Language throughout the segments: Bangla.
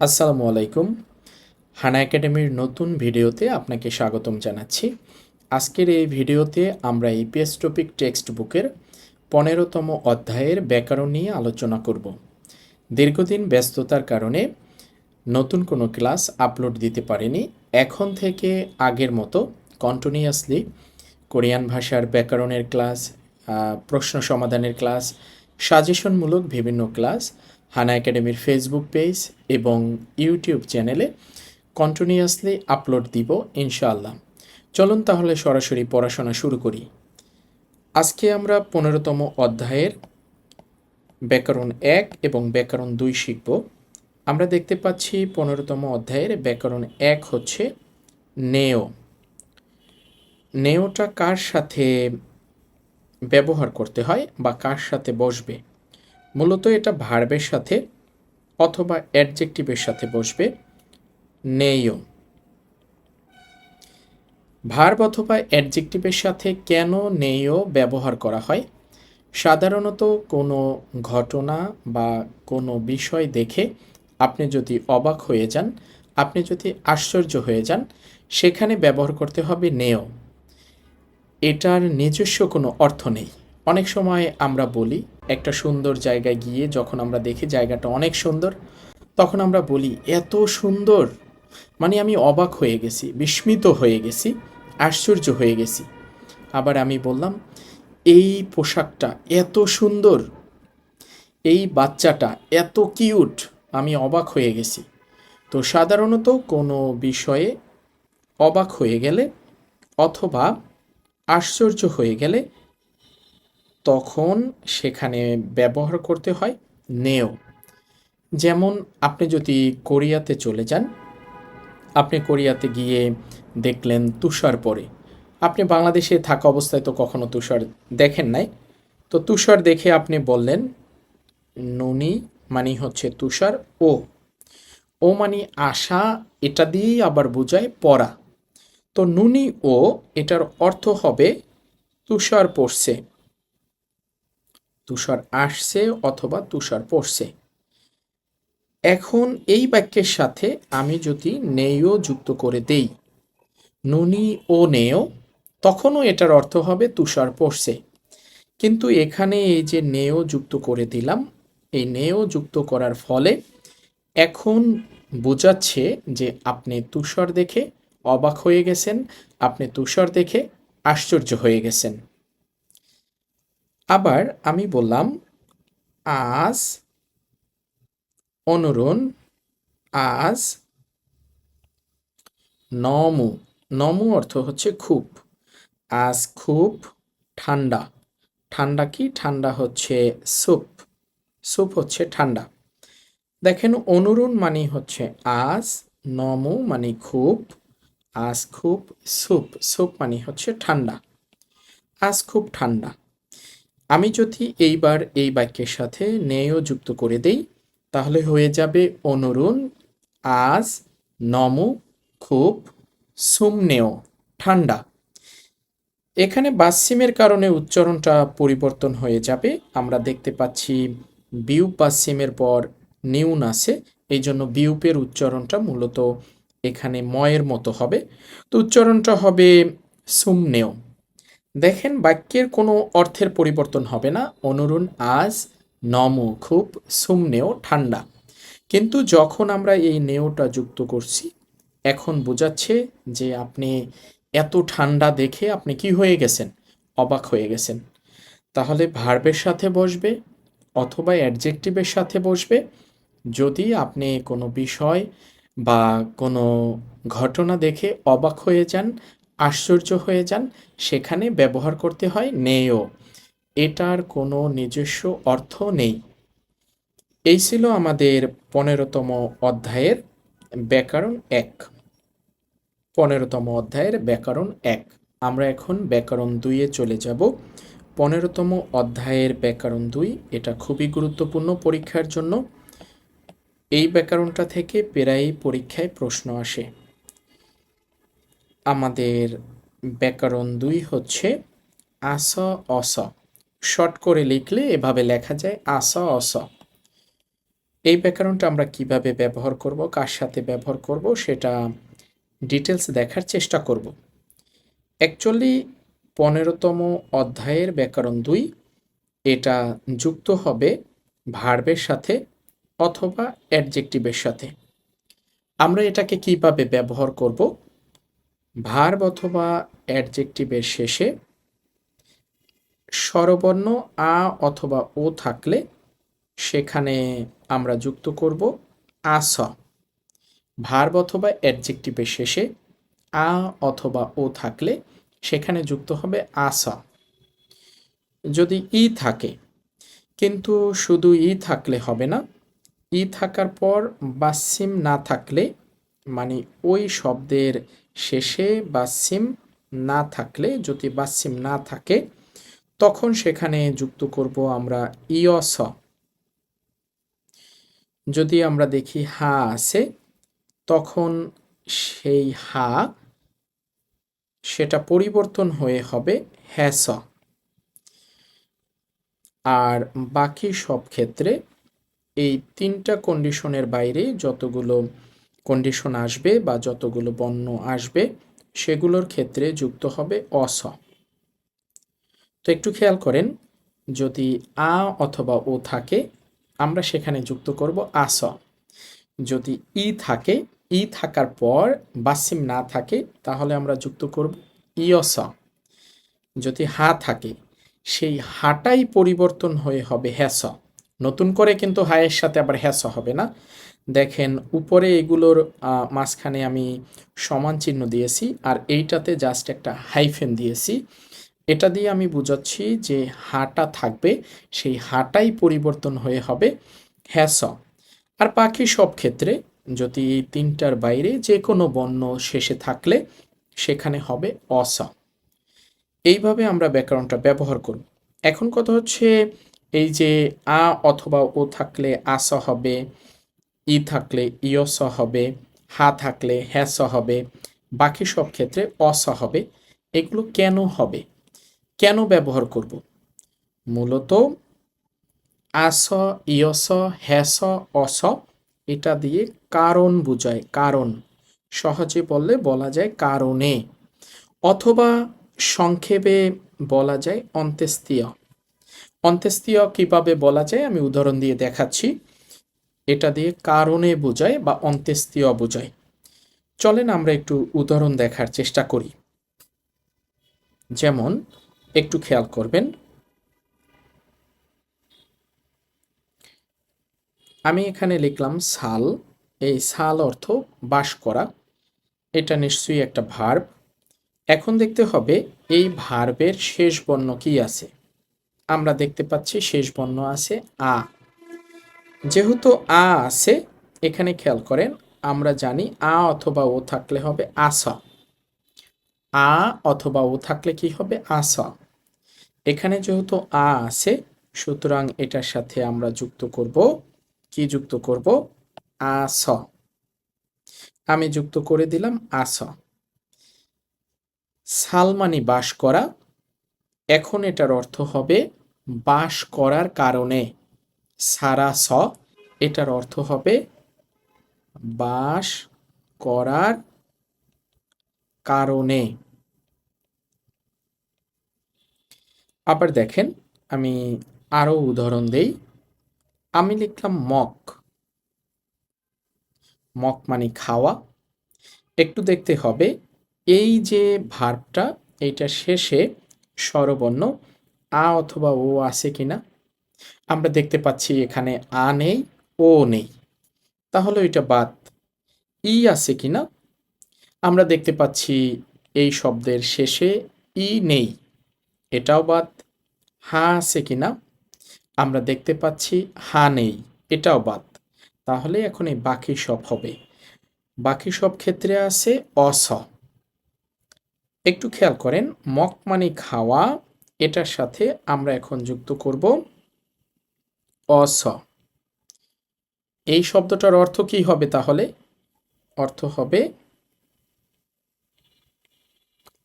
আসসালামু আলাইকুম। হানা একাডেমির নতুন ভিডিওতে আপনাকে স্বাগতম জানাচ্ছি। আজকের এই ভিডিওতে আমরা ইপিএস টপিক টেক্সট বুকের পনেরোতম অধ্যায়ের ব্যাকরণ নিয়ে আলোচনা করব। দীর্ঘদিন ব্যস্ততার কারণে নতুন কোনো ক্লাস আপলোড দিতে পারিনি। এখন থেকে আগের মতো কন্টিনিউয়াসলি কোরিয়ান ভাষার ব্যাকরণের ক্লাস প্রশ্ন সমাধানের ক্লাস, সাজেশনমূলক বিভিন্ন ক্লাস হানা একাডেমির ফেসবুক পেজ এবং ইউটিউব চ্যানেলে কন্টিনিউয়াসলি আপলোড দিব ইনশাআল্লাহ। চলুন তাহলে সরাসরি পড়াশোনা শুরু করি। আজকে আমরা পনেরোতম অধ্যায়ের ব্যাকরণ এক এবং ব্যাকরণ দুই শিখব। আমরা দেখতে পাচ্ছি পনেরোতম অধ্যায়ের ব্যাকরণ এক হচ্ছে নেও। নেওটা কার সাথে ব্যবহার করতে হয় বা কার সাথে বসবে? মূলত এটা ভার্বের সাথে অথবা অ্যাডজেক্টিভের সাথে বসবে নেইও ভার্ব অথবা অ্যাডজেক্টিভের সাথে কেন নেইও ব্যবহার করা হয়? সাধারণত কোনো ঘটনা বা কোনো বিষয় দেখে আপনি যদি অবাক হয়ে যান, আপনি যদি আশ্চর্য হয়ে যান, সেখানে ব্যবহার করতে হবে নেও এটার নিজস্ব কোনো অর্থ নেই। অনেক সময় আমরা বলি একটা সুন্দর জায়গায় গিয়ে যখন আমরা দেখি জায়গাটা অনেক সুন্দর, তখন আমরা বলি, এত সুন্দর। মানে আমি অবাক হয়ে গেছি, বিস্মিত হয়ে গেছি, আশ্চর্য হয়ে গেছি। আবার আমি বললাম, এই পোশাকটা এত সুন্দর, এই বাচ্চাটা এত কিউট। আমি অবাক হয়ে গেছি। তো সাধারণত কোনো বিষয়ে অবাক হয়ে গেলে অথবা আশ্চর্য হয়ে গেলে তখন সেখানে ব্যবহার করতে হয় নেও। যেমন আপনি যদি কোরিয়াতে চলে যান, আপনি কোরিয়াতে গিয়ে দেখলেন তুষার পরে আপনি বাংলাদেশে থাকা অবস্থায় তো কখনো তুষার দেখেন নাই। তো তুষার দেখে আপনি বললেন, নুনি মানে হচ্ছে তুষার, ও। ও মানে আশা, এটা দিয়েই আবার বোঝায় পড়া। তো নুনি ও, এটার অর্থ হবে, তুষার পড়ছে। তুষার আসছে অথবা তুষার পড়ছে। এখন এই বাক্যের সাথে আমি যদি নেইও যুক্ত করে দেই, নুনি ও নেও, তখনও এটার অর্থ হবে তুষার পড়ছে। কিন্তু এখানে এই যে নেও যুক্ত করে দিলাম, এই নেও যুক্ত করার ফলে এখন বোঝাচ্ছে যে আপনি তুষার দেখে অবাক হয়ে গেছেন, আপনি তুষার দেখে আশ্চর্য হয়ে গেছেন। আবার আমি বললাম, আজ অনুরণ, আজ নমু। নমু অর্থ হচ্ছে খুব। আজ খুব ঠান্ডা। ঠান্ডা কি? ঠান্ডা হচ্ছে স্যুপ। স্যুপ হচ্ছে ঠান্ডা। দেখেন, অনুরণ মানে হচ্ছে আজ, নমু মানে খুব, আজ খুব স্যুপ। স্যুপ মানে হচ্ছে ঠান্ডা। আজ খুব ঠান্ডা। আমি যদি এইবার এই বাক্যের সাথে নেয় যুক্ত করে দেই, তাহলে হয়ে যাবে অনুরণ, আজ, নমু, খুব, সুমনেও, ঠান্ডা। এখানে বাসিমের কারণে উচ্চারণটা পরিবর্তন হয়ে যাবে। আমরা দেখতে পাচ্ছি বিউপ বাসিমের পর নিউন আছে, এই জন্য বিউপের উচ্চারণটা মূলত এখানে ময়ের মতো হবে। তো উচ্চারণটা হবে সুমনেও। দেখেন, বাক্যের কোনো অর্থের পরিবর্তন হবে না। অনুরণ আজ, নম খুব সুমনেও ঠান্ডা কিন্তু যখন আমরা এই নেওটা যুক্ত করছি, এখন বোঝাচ্ছে যে আপনি এত ঠান্ডা দেখে আপনি কি হয়ে গেছেন? অবাক হয়ে গেছেন। তাহলে ভার্বের সাথে বসবে অথবা অ্যাডজেক্টিভের সাথে বসবে? যদি আপনি কোনো বিষয় বা কোনো ঘটনা দেখে অবাক হয়ে যান আশ্চর্য হয়ে যান, সেখানে ব্যবহার করতে হয় নেও এটার কোনো নিজস্ব অর্থ নেই। এই ছিল আমাদের পনেরোতম অধ্যায়ের ব্যাকরণ এক। পনেরোতম অধ্যায়ের ব্যাকরণ এক। আমরা এখন ব্যাকরণ দুইয়ে চলে যাব। পনেরোতম অধ্যায়ের ব্যাকরণ দুই, এটা খুবই গুরুত্বপূর্ণ পরীক্ষার জন্য। এই ব্যাকরণটা থেকে প্রায়ই পরীক্ষায় প্রশ্ন আসে। আমাদের ব্যাকরণ দুই হচ্ছে আস অস। শর্ট করে লিখলে এভাবে লেখা যায়, আস অস। এই ব্যাকরণটা আমরা কীভাবে ব্যবহার করব, কার সাথে ব্যবহার করব, সেটা ডিটেলস দেখার চেষ্টা করব। অ্যাকচুয়ালি পনেরোতম অধ্যায়ের ব্যাকরণ দুই, এটা যুক্ত হবে ভার্বের সাথে অথবা অ্যাডজেক্টিভের সাথে। আমরা এটাকে কীভাবে ব্যবহার করব ভার্ব অথবা অ্যাডজেক্টিভের শেষে স্বরবর্ণ আ অথবা ও থাকলে সেখানে আমরা যুক্ত করব আস। ভার্ব অথবা অ্যাডজেক্টিভের শেষে আ অথবা ও থাকলে সেখানে যুক্ত হবে আস। যদি ই থাকে, কিন্তু শুধু ই থাকলে হবে না, ই থাকার পর বাসিম না থাকলে মানে ওই শব্দের শেষে বাসিম না থাকলে, যদি বাসিম না থাকে, তখন সেখানে যুক্ত করব আমরা ইয়স। যদি আমরা দেখি হা আছে, তখন সেই হা সেটা পরিবর্তন হয়ে হবে হ্যাস। আর বাকি সব ক্ষেত্রে এই তিনটা কন্ডিশনের বাইরে যতগুলো কন্ডিশন আসবে বা যতগুলো বর্ণ আসবে, সেগুলোর ক্ষেত্রে যুক্ত হবে অস তো একটু খেয়াল করেন, যদি আ অথবা ও থাকে, আমরা সেখানে যুক্ত করব আস যদি ই থাকে, ই থাকার পর বাসিম না থাকে, তাহলে আমরা যুক্ত করব ইয়স যদি হা থাকে, সেই হাটাই পরিবর্তন হয়ে হবে হ্যাস নতুন করে কিন্তু হায়ের সাথে আবার হ্যাস হবে না। দেখেন, উপরে এগুলোর মাঝখানে আমি সমান চিহ্ন দিয়েছি আর এইটাতে জাস্ট একটা হাইফেন দিয়েছি। এটা দিয়ে আমি বুঝাচ্ছি যে হাটা থাকবে, সেই হাটাই পরিবর্তন হয়ে হবে হ্যাস। আর পাখি সব ক্ষেত্রে যদি এই তিনটার বাইরে যে কোনো বর্ণ শেষে থাকলে সেখানে হবে অস। এইভাবে আমরা ব্যাকরণটা ব্যবহার করব। এখন কথা হচ্ছে এই যে আ অথবা ও থাকলে আস হবে ই থাকলে ইয়স হবে, হা থাকলে হ্যাস হবে, বাকি সব ক্ষেত্রে অস হবে। এগুলো কেন হবে? কেন ব্যবহার করব? মূলত আস ইয়স হ্যাস অস এটা দিয়ে কারণ বোঝায়। কারণ সহজে বললে বলা যায় কারণে। অথবা সংক্ষেপে বলা যায় অন্ত্যেস্তীয় অন্ত্যেস্তীয় কীভাবে বলা যায়? আমি উদাহরণ দিয়ে দেখাচ্ছি। এটা দিয়ে কারণে বোঝায় বা অন্ত্যেস্তীয় বোঝায়। চলেন আমরা একটু উদাহরণ দেখার চেষ্টা করি। যেমন, একটু খেয়াল করবেন। আমি এখানে লিখলাম সাল। এই সাল অর্থ বাস করা। এটা নিশ্চয়ই একটা ভার্ব এখন দেখতে হবে এই ভার্বের শেষ বর্ণ কি আছে। আমরা দেখতে পাচ্ছি শেষ বর্ণ আছে আ। যেহেতু আ আছে, এখানে খেয়াল করেন, আমরা জানি আ অথবা ও থাকলে হবে আসা। আ অথবা ও থাকলে কি হবে? আসা। এখানে যেহেতু আ আছে, সুতরাং এটার সাথে আমরা যুক্ত করব। কি যুক্ত করব? আস। আমি যুক্ত করে দিলাম আস। সালমানি বাস করা, এখন এটার অর্থ হবে বাস করার কারণে। সারা স এটার অর্থ হবে বাস করার কারণে। আবার দেখেন, আমি আরও উদাহরণ দেই। আমি লিখলাম মক। মক মানে খাওয়া। একটু দেখতে হবে, এই যে ভার্বটা এইটা শেষে স্বরবর্ণ, আ অথবা ও আছে কিনা। আমরা দেখতে পাচ্ছি এখানে আ নেই ও নেই। তাহলে এটা বাদ। ই আছে কি না আমরা দেখতে পাচ্ছি এই শব্দের শেষে ই নেই। এটাও বাদ। হা আছে কি না আমরা দেখতে পাচ্ছি হা নেই। এটাও বাদ। তাহলে এখন এই বাকি সব হবে। বাকি সব ক্ষেত্রে আছে অস। একটু খেয়াল করেন, মক মানে খাওয়া। এটার সাথে আমরা এখন যুক্ত করব অস। এই শব্দটার অর্থ কি হবে তাহলে? অর্থ হবে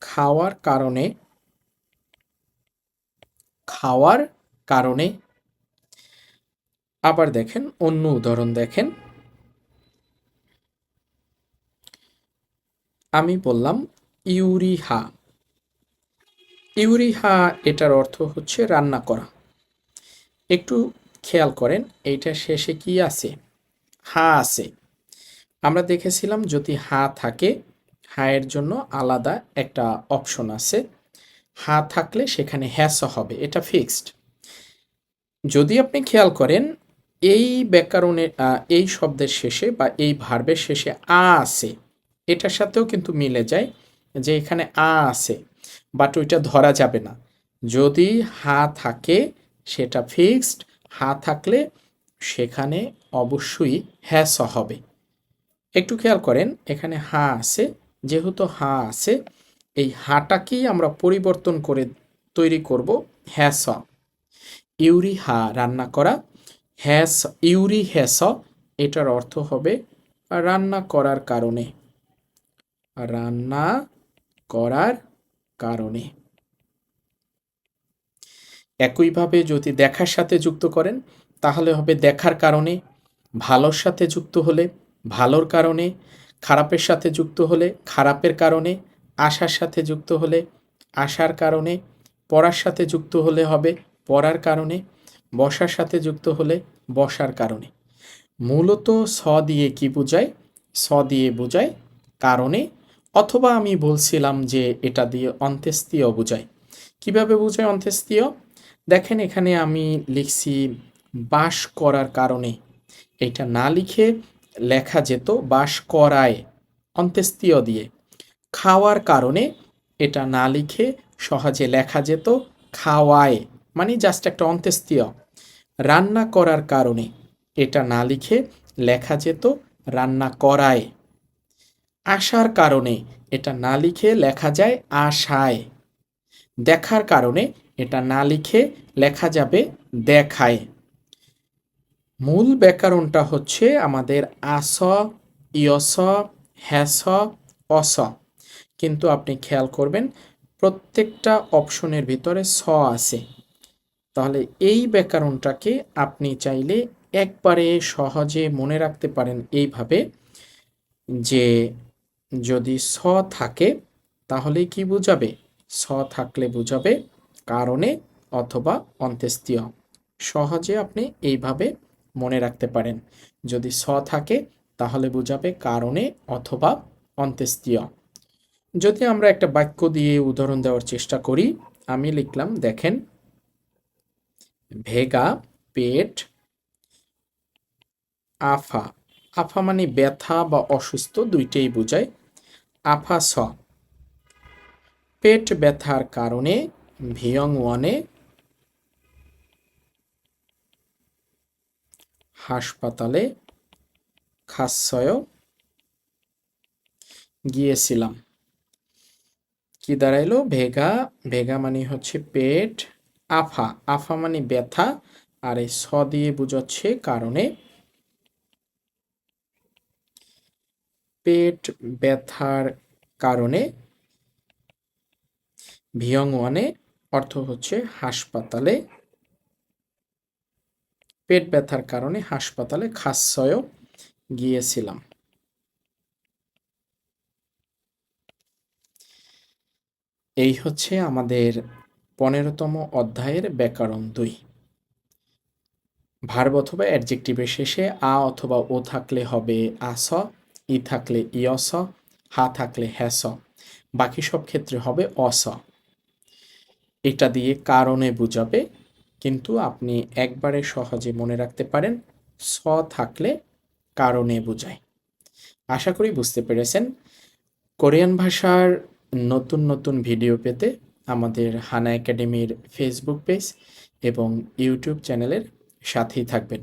খাওয়ার কারণে খাওয়ার কারণে। আবার দেখেন, অন্য উদাহরণ দেখেন। আমি বললাম ইউরিহা। ইউরিহা এটার অর্থ হচ্ছে রান্না করা। একটু খেয়াল করেন, এইটা শেষে কি আছে? হা আছে। আমরা দেখেছিলাম যদি হা থাকে হায়ের জন্য আলাদা একটা অপশন আছে। হা থাকলে সেখানে হ্যাস হবে, এটা ফিক্সড। যদি আপনি খেয়াল করেন, এই ব্যাকরণের এই শব্দের শেষে বা এই ভার্বের শেষে আ আছে, এটার সাথেও কিন্তু মিলে যায় যে এখানে আ আছে, বাট ওইটা ধরা যাবে না। যদি হা থাকে, সেটা ফিক্সড, হা থাকলে সেখানে অবশ্যই হ্যাস হবে। একটু খেয়াল করেন, এখানে হা আছে, যেহেতু হা আছে, এই হাটাকেই আমরা পরিবর্তন করে তৈরি করব হ্যাস। ইউরি হা রান্না করা, হ্যাস, ইউরি হ্যাস, এটার অর্থ হবে রান্না করার কারণে। রান্না করার কারণে। একইভাবে যদি দেখার সাথে যুক্ত করেন তাহলে হবে দেখার কারণে, ভালোর সাথে যুক্ত হলে ভালোর কারণে, খারাপের সাথে যুক্ত হলে খারাপের কারণে, আশার সাথে যুক্ত হলে আশার কারণে, পড়ার সাথে যুক্ত হলে হবে পড়ার কারণে, বসার সাথে যুক্ত হলে বসার কারণে। মূলত স দিয়ে কি বোঝায়? স দিয়ে বোঝায় কারণে অথবা আমি বলছিলাম যে এটা দিয়ে অন্ত্যেস্তীয় বোঝায়। কীভাবে বোঝায় অন্ত্যেস্তীয় দেখেন এখানে আমি লিখছি বাস করার কারণে। এটা না লিখে লেখা যেত বাস করায় অন্ত্যেস্তীয় দিয়ে। খাওয়ার কারণে এটা না লিখে সহজে লেখা যেত খাওয়ায় মানে জাস্ট একটা অন্ত্যেস্তীয় রান্না করার কারণে এটা না লিখে লেখা যেত রান্না করায়। আসার কারণে এটা না লিখে লেখা যায় আশায়। দেখার কারণে এটা না লিখে লেখা যাবে দেখায়। মূল ব্যাকরণটা হচ্ছে আমাদের আস, ইয়স, হ্যাস, অস। কিন্তু আপনি খেয়াল করবেন, প্রত্যেকটা অপশনের ভিতরে স আছে। তাহলে এই ব্যাকরণটাকে আপনি চাইলে একবারে সহজে মনে রাখতে পারেন এইভাবে যে যদি স থাকে, তাহলে কি বোঝাবে? স থাকলে বোঝাবে কারণে অথবা অন্ত্যেস্তীয় সহজে আপনি এইভাবে মনে রাখতে পারেন। যদি স থাকে, তাহলে বোঝাবে কারণে অথবা অন্ত্যেস্তীয় যদি আমরা একটা বাক্য দিয়ে উদাহরণ দেওয়ার চেষ্টা করি, আমি লিখলাম, দেখেন, ভেগা, পেট, আফা। আফা মানে ব্যথা বা অসুস্থ দুইটাই বোঝায়। আফা স পেট ব্যথার কারণে ভিয়ং ওয়ানে হাসপাতালে খাসয় গিয়েছিলাম। কি দাঁড়াইলো? ভেগা ভেগা মানে হচ্ছে পেট, আফা। আফা মানে ব্যথা, আর এই স দিয়ে বুঝাচ্ছে কারণে পেট ব্যথার কারণে ভিয়ং ওয়ানে অর্থ হচ্ছে হাসপাতালে পেট ব্যথার কারণে হাসপাতালে খাসয় গিয়েছিলাম। এই হচ্ছে আমাদের পনেরোতম অধ্যায়ের ব্যাকরণ দুই। ভার্ব অথবা অ্যাডজেক্টিভের শেষে আ অথবা ও থাকলে হবে আস, ই থাকলে ইয়স, হা থাকলে হ্যাস, বাকি সব ক্ষেত্রে হবে অস। এটা দিয়ে কারণে বুঝাবে কিন্তু আপনি একবারে সহজে মনে রাখতে পারেন স থাকলে কারণে বোঝায়। আশা করি বুঝতে পেরেছেন। কোরিয়ান ভাষার নতুন নতুন ভিডিও পেতে আমাদের হানা একাডেমির ফেসবুক পেজ এবং ইউটিউব চ্যানেলের সাথেই থাকবেন।